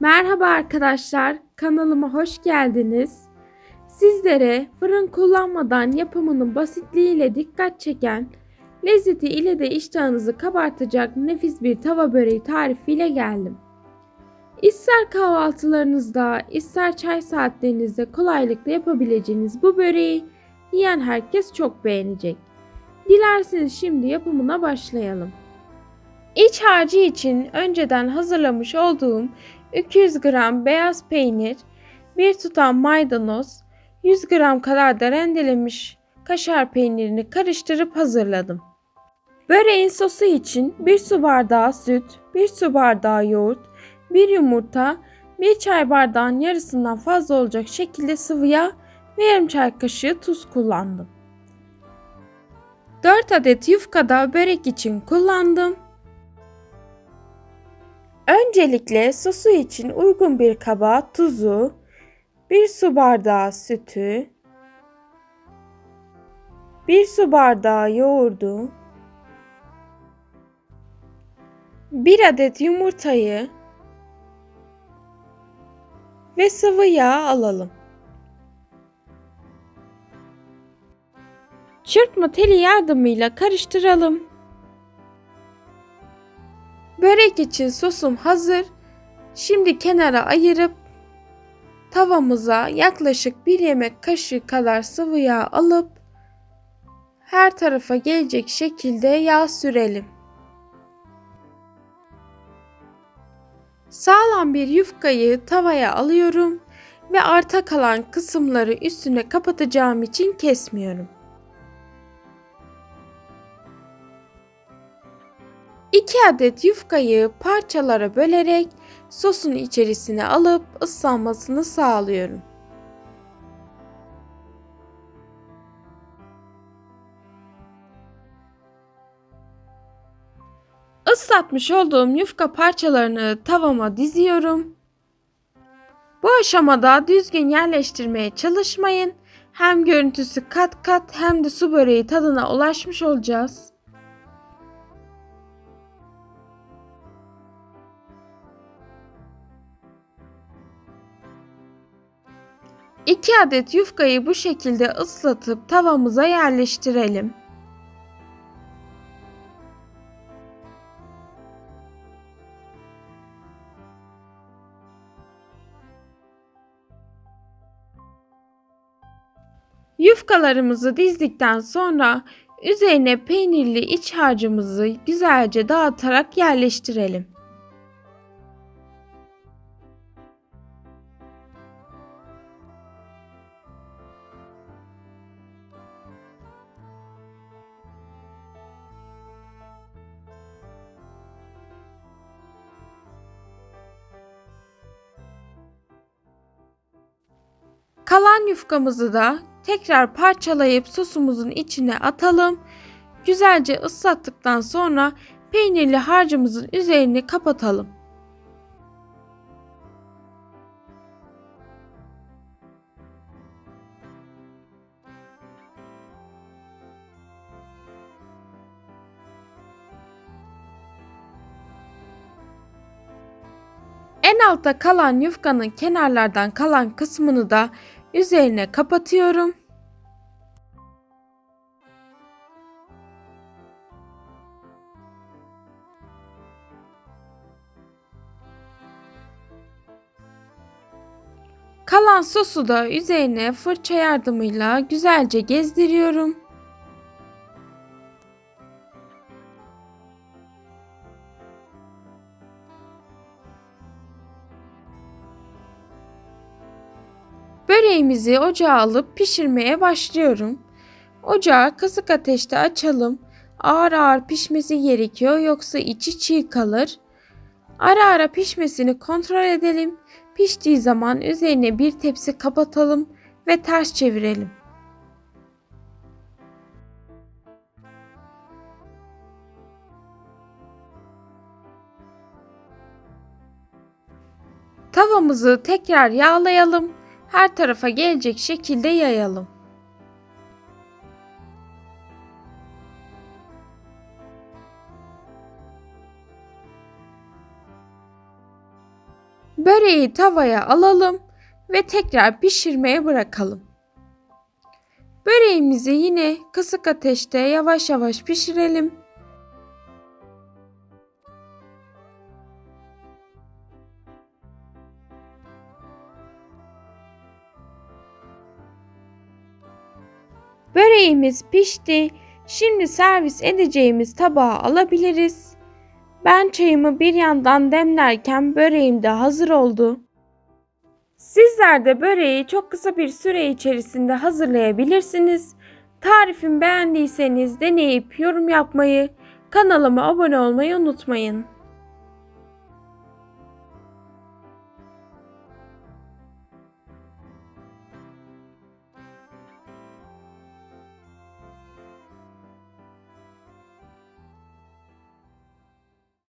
Merhaba arkadaşlar, kanalıma hoş geldiniz. Sizlere fırın kullanmadan yapımının basitliğiyle dikkat çeken, lezzeti ile de iştahınızı kabartacak nefis bir tava böreği tarifiyle geldim. İster kahvaltılarınızda, ister çay saatlerinizde kolaylıkla yapabileceğiniz bu böreği yiyen herkes çok beğenecek. Dilerseniz şimdi yapımına başlayalım. İç harcı için önceden hazırlamış olduğum 200 gram beyaz peynir, 1 tutam maydanoz, 100 gram kadar da rendelenmiş kaşar peynirini karıştırıp hazırladım. Böreğin sosu için 1 su bardağı süt, 1 su bardağı yoğurt, 1 yumurta, 1 çay bardağın yarısından fazla olacak şekilde sıvı yağ ve yarım çay kaşığı tuz kullandım. 4 adet yufka da börek için kullandım. Öncelikle sosu için uygun bir kaba tuzu, 1 su bardağı sütü, 1 su bardağı yoğurdu, 1 adet yumurtayı ve sıvı yağ alalım. Çırpma teli yardımıyla karıştıralım. Börek için sosum hazır. Şimdi kenara ayırıp tavamıza yaklaşık bir yemek kaşığı kadar sıvı yağ alıp her tarafa gelecek şekilde yağ sürelim. Sağlam bir yufkayı tavaya alıyorum ve arta kalan kısımları üstüne kapatacağım için kesmiyorum. 2 adet yufkayı parçalara bölerek sosun içerisine alıp ıslanmasını sağlıyorum. Islatmış olduğum yufka parçalarını tavama diziyorum. Bu aşamada düzgün yerleştirmeye çalışmayın. Hem görüntüsü kat kat hem de su böreği tadına ulaşmış olacağız. 2 adet yufkayı bu şekilde ıslatıp tavamıza yerleştirelim. Yufkalarımızı dizdikten sonra üzerine peynirli iç harcımızı güzelce dağıtarak yerleştirelim. Kalan yufkamızı da tekrar parçalayıp sosumuzun içine atalım. Güzelce ıslattıktan sonra peynirli harcımızın üzerini kapatalım. En altta kalan yufkanın kenarlardan kalan kısmını da üzerine kapatıyorum. Kalan sosu da üzerine fırça yardımıyla güzelce gezdiriyorum. Böreğimizi ocağa alıp pişirmeye başlıyorum. Ocağı kısık ateşte açalım. Ağır ağır pişmesi gerekiyor yoksa içi çiğ kalır. Ara ara pişmesini kontrol edelim. Piştiği zaman üzerine bir tepsi kapatalım ve ters çevirelim. Tavamızı tekrar yağlayalım her tarafa gelecek şekilde yayalım. Böreği tavaya alalım ve tekrar pişirmeye bırakalım. Böreğimizi yine kısık ateşte yavaş yavaş pişirelim. Böreğimiz pişti. Şimdi servis edeceğimiz tabağa alabiliriz. Ben çayımı bir yandan demlerken böreğim de hazır oldu. Sizler de böreği çok kısa bir süre içerisinde hazırlayabilirsiniz. Tarifimi beğendiyseniz deneyip yorum yapmayı, kanalıma abone olmayı unutmayın.